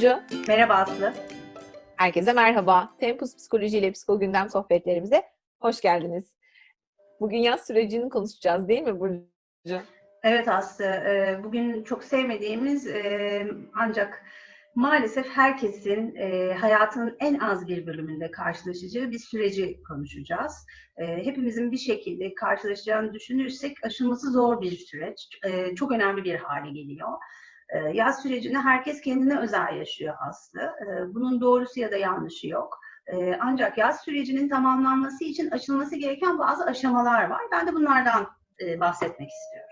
Burcu. Merhaba Aslı. Herkese merhaba. Tempus Psikoloji ile Psiko Gündem sohbetlerimize hoş geldiniz. Bugün yaz sürecini konuşacağız değil mi Burcu? Evet Aslı, e, bugün çok sevmediğimiz e, ancak maalesef herkesin e, hayatının en az bir bölümünde karşılaşacağı bir süreci konuşacağız. Hepimizin bir şekilde karşılaşacağını düşünürsek aşılması zor bir süreç, çok önemli bir hale geliyor. Yaz sürecini herkes kendine özel yaşıyor Aslı. Bunun doğrusu ya da yanlışı yok. Ancak yaz sürecinin tamamlanması için aşılması gereken bazı aşamalar var. Ben de bunlardan bahsetmek istiyorum.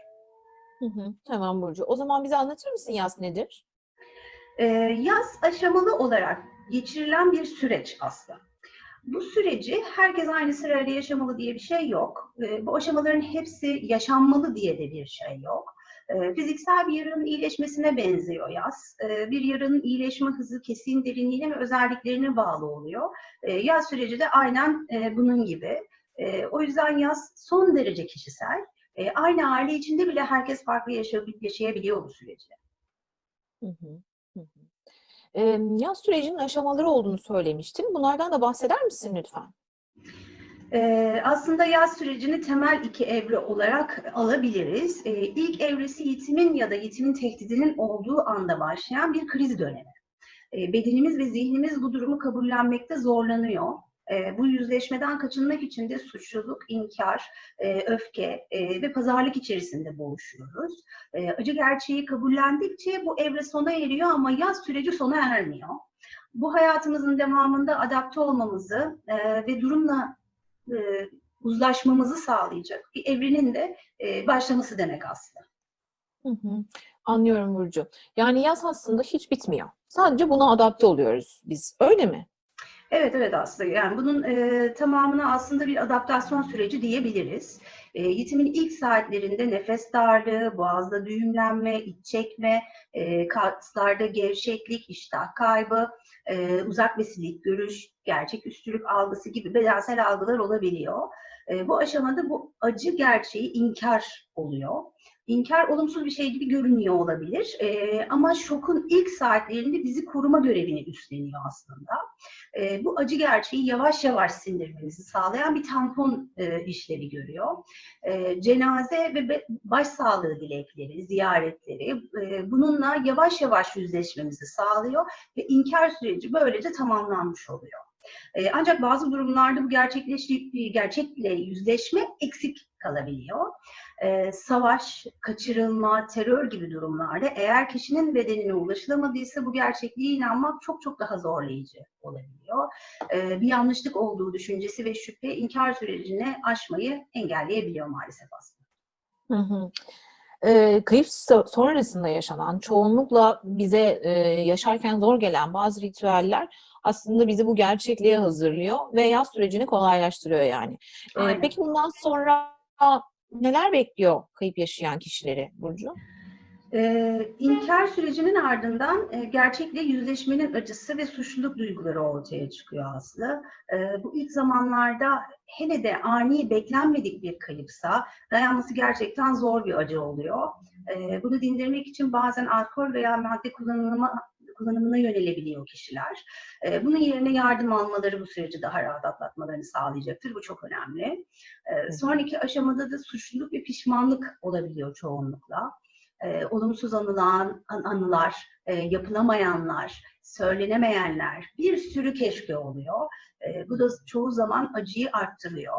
Hı hı, tamam Burcu. O zaman bize anlatır mısın yaz nedir? Ee, yaz aşamalı olarak geçirilen bir süreç aslında. Bu süreci herkes aynı sırayla yaşamalı diye bir şey yok. Ee, bu aşamaların hepsi yaşanmalı diye de bir şey yok. Ee, fiziksel bir yaranın iyileşmesine benziyor yaz. Ee, bir yaranın iyileşme hızı kesin derinliğine ve özelliklerine bağlı oluyor. Ee, yaz süreci de aynen e, bunun gibi. O yüzden yaz son derece kişisel. Aynı aile içinde bile herkes farklı yaşayabiliyor bu süreci. Yaz sürecinin aşamaları olduğunu söylemiştin. Bunlardan da bahseder misin lütfen? Ee, aslında yaz sürecini temel iki evre olarak alabiliriz. Ee, ilk evresi yitimin ya da yitimin tehdidinin olduğu anda başlayan bir kriz dönemi. Ee, bedenimiz ve zihnimiz bu durumu kabullenmekte zorlanıyor. E, bu yüzleşmeden kaçınmak için de suçluluk, inkar, e, öfke e, ve pazarlık içerisinde boğuşuyoruz. E, acı gerçeği kabullendikçe bu evre sona eriyor ama yaz süreci sona ermiyor. Bu hayatımızın devamında adapte olmamızı e, ve durumla e, uzlaşmamızı sağlayacak bir evrenin de e, başlaması demek aslında. Hı hı. Anlıyorum Burcu. Yani yaz aslında hiç bitmiyor. Sadece buna adapte oluyoruz biz. Öyle mi? Evet evet aslında yani bunun e, tamamına aslında bir adaptasyon süreci diyebiliriz. E, yitimin ilk saatlerinde nefes darlığı, boğazda düğümlenme, iç çekme, e, kaslarda gevşeklik, iştah kaybı, e, uzak besilik, görüş, gerçek üstülük algısı gibi bedensel algılar olabiliyor. E, bu aşamada bu acı gerçeği inkar oluyor. İnkar olumsuz bir şey gibi görünüyor olabilir e, ama şokun ilk saatlerinde bizi koruma görevini üstleniyor aslında. E, bu acı gerçeği yavaş yavaş sindirmemizi sağlayan bir tampon e, işlevi görüyor. E, cenaze ve başsağlığı dilekleri, ziyaretleri e, bununla yavaş yavaş yüzleşmemizi sağlıyor ve inkar süreci böylece tamamlanmış oluyor. Ancak bazı durumlarda bu gerçekle yüzleşme eksik kalabiliyor e, savaş, kaçırılma, terör gibi durumlarda eğer kişinin bedenine ulaşılamadıysa bu gerçekliğe inanmak çok çok daha zorlayıcı olabiliyor. E, bir yanlışlık olduğu düşüncesi ve şüphe inkar sürecini aşmayı engelleyebiliyor maalesef aslında. Hı hı. E, kayıp sonrasında yaşanan, çoğunlukla bize e, yaşarken zor gelen bazı ritüeller aslında bizi bu gerçekliğe hazırlıyor ve yaz sürecini kolaylaştırıyor yani. E, peki bundan sonra neler bekliyor kayıp yaşayan kişileri Burcu? Ee, inkar sürecinin ardından e, gerçekle yüzleşmenin acısı ve suçluluk duyguları ortaya çıkıyor aslında. E, bu ilk zamanlarda hele de ani beklenmedik bir kayıpsa dayanması gerçekten zor bir acı oluyor. E, bunu dindirmek için bazen alkol veya madde kullanımı kullanımına yönelebiliyor kişiler. E, bunun yerine yardım almaları bu süreci daha rahat atlatmalarını sağlayacaktır. Bu çok önemli. E, sonraki aşamada da suçluluk ve pişmanlık olabiliyor çoğunlukla. E, olumsuz anılan, an, anılar, e, yapılamayanlar, söylenemeyenler, bir sürü keşke oluyor. E, bu da çoğu zaman acıyı arttırıyor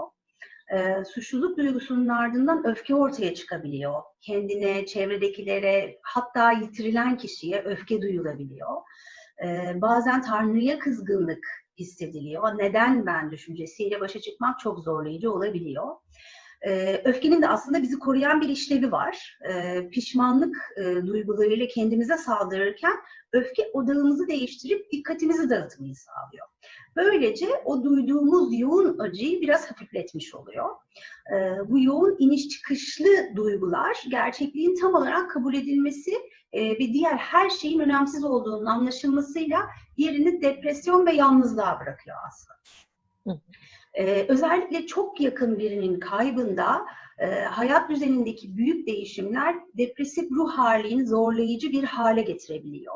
e, suçluluk duygusunun ardından öfke ortaya çıkabiliyor. Kendine, çevredekilere, hatta yitirilen kişiye öfke duyulabiliyor. E, bazen Tanrı'ya kızgınlık hissediliyor. Neden ben düşüncesiyle başa çıkmak çok zorlayıcı olabiliyor. E, öfkenin de aslında bizi koruyan bir işlevi var. E, pişmanlık e, duygularıyla kendimize saldırırken öfke odağımızı değiştirip dikkatimizi dağıtmayı sağlıyor. Böylece o duyduğumuz yoğun acıyı biraz hafifletmiş oluyor. Ee, bu yoğun iniş çıkışlı duygular gerçekliğin tam olarak kabul edilmesi e, ve diğer her şeyin önemsiz olduğunun anlaşılmasıyla yerini depresyon ve yalnızlığa bırakıyor aslında. Ee, özellikle çok yakın birinin kaybında e, hayat düzenindeki büyük değişimler depresif ruh halini zorlayıcı bir hale getirebiliyor.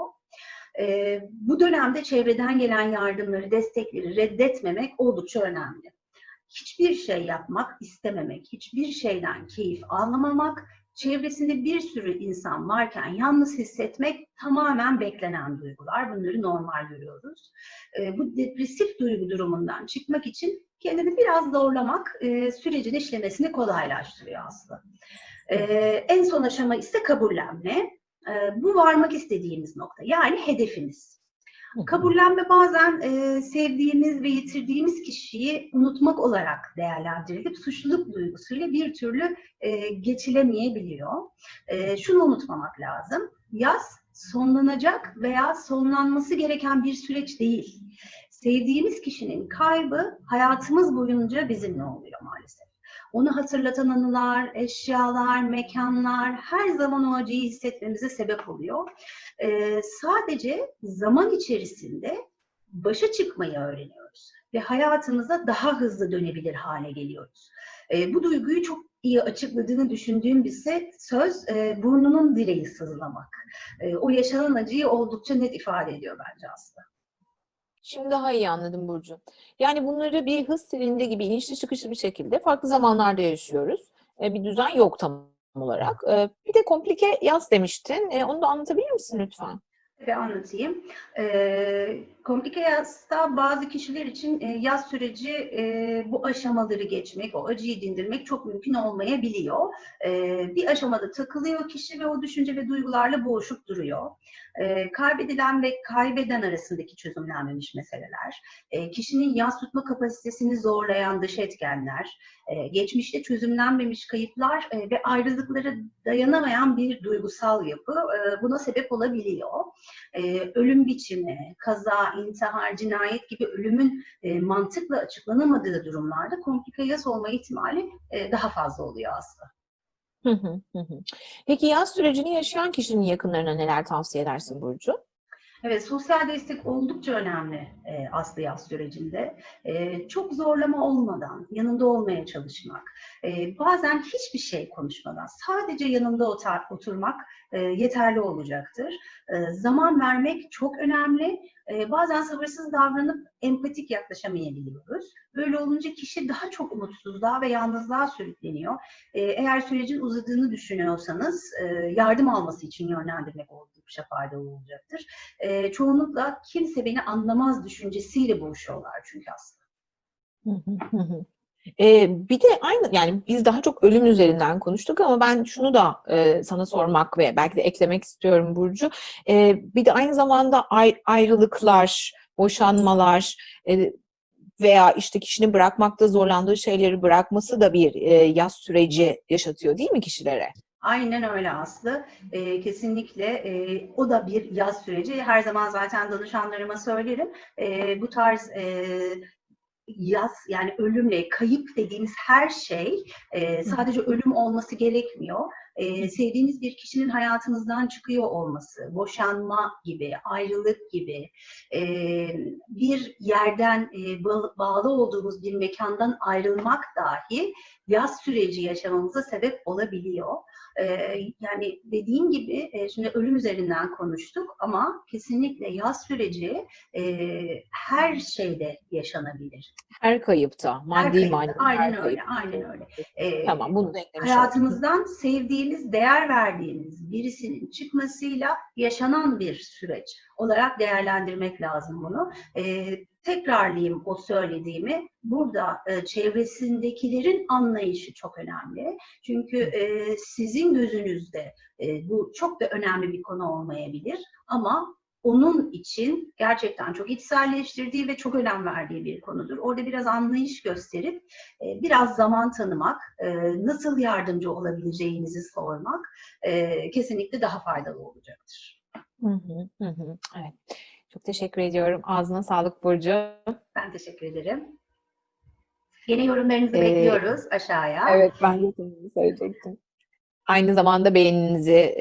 E, bu dönemde çevreden gelen yardımları, destekleri reddetmemek oldukça önemli. Hiçbir şey yapmak istememek, hiçbir şeyden keyif almamak, çevresinde bir sürü insan varken yalnız hissetmek tamamen beklenen duygular. Bunları normal görüyoruz. E, bu depresif duygu durumundan çıkmak için kendini biraz zorlamak e, sürecin işlemesini kolaylaştırıyor aslında. E, en son aşama ise kabullenme. E, bu varmak istediğimiz nokta. Yani hedefimiz. Kabullenme bazen e, sevdiğimiz ve yitirdiğimiz kişiyi unutmak olarak değerlendirilip suçluluk duygusuyla bir türlü e, geçilemeyebiliyor. E, şunu unutmamak lazım. Yaz sonlanacak veya sonlanması gereken bir süreç değil. Sevdiğimiz kişinin kaybı hayatımız boyunca bizimle oluyor maalesef. Onu hatırlatan anılar, eşyalar, mekanlar her zaman o acıyı hissetmemize sebep oluyor. Ee, sadece zaman içerisinde başa çıkmayı öğreniyoruz ve hayatımıza daha hızlı dönebilir hale geliyoruz. Ee, bu duyguyu çok iyi açıkladığını düşündüğüm bir se- söz e, burnunun direği sızlamak. E, o yaşanan acıyı oldukça net ifade ediyor bence aslında. Şimdi daha iyi anladım Burcu. Yani bunları bir hız treninde gibi inişli çıkışlı bir şekilde farklı zamanlarda yaşıyoruz. E, Bir düzen yok tam olarak. E, Bir de komplike yaz demiştin. E, Onu da anlatabilir misin lütfen? Ve anlatayım. Ee, komplike yazda bazı kişiler için e, yaz süreci e, bu aşamaları geçmek, o acıyı dindirmek çok mümkün olmayabiliyor. Ee, bir aşamada takılıyor kişi ve o düşünce ve duygularla boğuşup duruyor. Ee, kaybedilen ve kaybeden arasındaki çözümlenmemiş meseleler, e, kişinin yaz tutma kapasitesini zorlayan dış etkenler, e, geçmişte çözümlenmemiş kayıplar e, ve ayrılıklara dayanamayan bir duygusal yapı e, buna sebep olabiliyor e, ölüm biçimi, kaza, intihar, cinayet gibi ölümün e, mantıkla açıklanamadığı durumlarda komplike yas olma ihtimali e, daha fazla oluyor aslında. Hı, hı hı. Peki yaz sürecini yaşayan kişinin yakınlarına neler tavsiye edersin Burcu? Evet, sosyal destek oldukça önemli e, Aslı yaz sürecinde. E, çok zorlama olmadan yanında olmaya çalışmak, e, bazen hiçbir şey konuşmadan sadece yanında otar, oturmak e, yeterli olacaktır. E, zaman vermek çok önemli. E, bazen sabırsız davranıp empatik yaklaşamayabiliyoruz. Böyle olunca kişi daha çok umutsuzluğa ve yalnızlığa sürükleniyor. E, eğer sürecin uzadığını düşünüyorsanız e, yardım alması için yönlendirmek oldukça faydalı olacaktır e, çoğunlukla kimse beni anlamaz düşüncesiyle boğuşuyorlar çünkü aslında. Ee, bir de aynı yani biz daha çok ölüm üzerinden konuştuk ama ben şunu da e, sana sormak ve belki de eklemek istiyorum Burcu. Ee, bir de aynı zamanda ay- ayrılıklar, boşanmalar e, veya işte kişinin bırakmakta zorlandığı şeyleri bırakması da bir e, yaz süreci yaşatıyor değil mi kişilere? Aynen öyle Aslı. E, kesinlikle e, o da bir yaz süreci. Her zaman zaten danışanlarıma söylerim. E, bu tarz e, yaz yani ölümle kayıp dediğimiz her şey e, sadece ölüm olması gerekmiyor. E, sevdiğiniz bir kişinin hayatınızdan çıkıyor olması, boşanma gibi, ayrılık gibi, e, bir yerden e, ba- bağlı olduğumuz bir mekandan ayrılmak dahi yaz süreci yaşamamıza sebep olabiliyor. Ee, yani dediğim gibi e, şimdi ölüm üzerinden konuştuk ama kesinlikle yaz süreci e, her şeyde yaşanabilir. Her kayıpta, Her maddi kayıpta. manevi her Aynen öyle, kayıpta. aynen öyle. Ee, Tamam, bunu da eklemiş olduk. Sevdiğiniz, değer verdiğiniz birisinin çıkmasıyla yaşanan bir süreç olarak değerlendirmek lazım bunu. Ee, tekrarlayayım o söylediğimi. Burada e, çevresindekilerin anlayışı çok önemli. Çünkü e, sizin gözünüzde e, bu çok da önemli bir konu olmayabilir ama onun için gerçekten çok içselleştirdiği ve çok önem verdiği bir konudur. Orada biraz anlayış gösterip e, biraz zaman tanımak, e, nasıl yardımcı olabileceğinizi sormak e, kesinlikle daha faydalı olacaktır. Hı hı, hı hı. Evet. Çok teşekkür ediyorum. Ağzına sağlık Burcu. Ben teşekkür ederim. Yine yorumlarınızı Ee, bekliyoruz aşağıya. Evet, ben de söyleyecektim. Aynı zamanda beğeninizi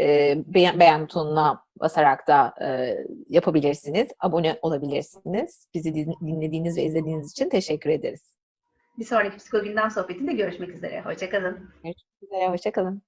beğen, beğen butonuna basarak da e, yapabilirsiniz. Abone olabilirsiniz. Bizi din- dinlediğiniz ve izlediğiniz için teşekkür ederiz. Bir sonraki psikolojiden sohbetinde görüşmek üzere. Hoşçakalın. Görüşmek üzere, hoşça kalın.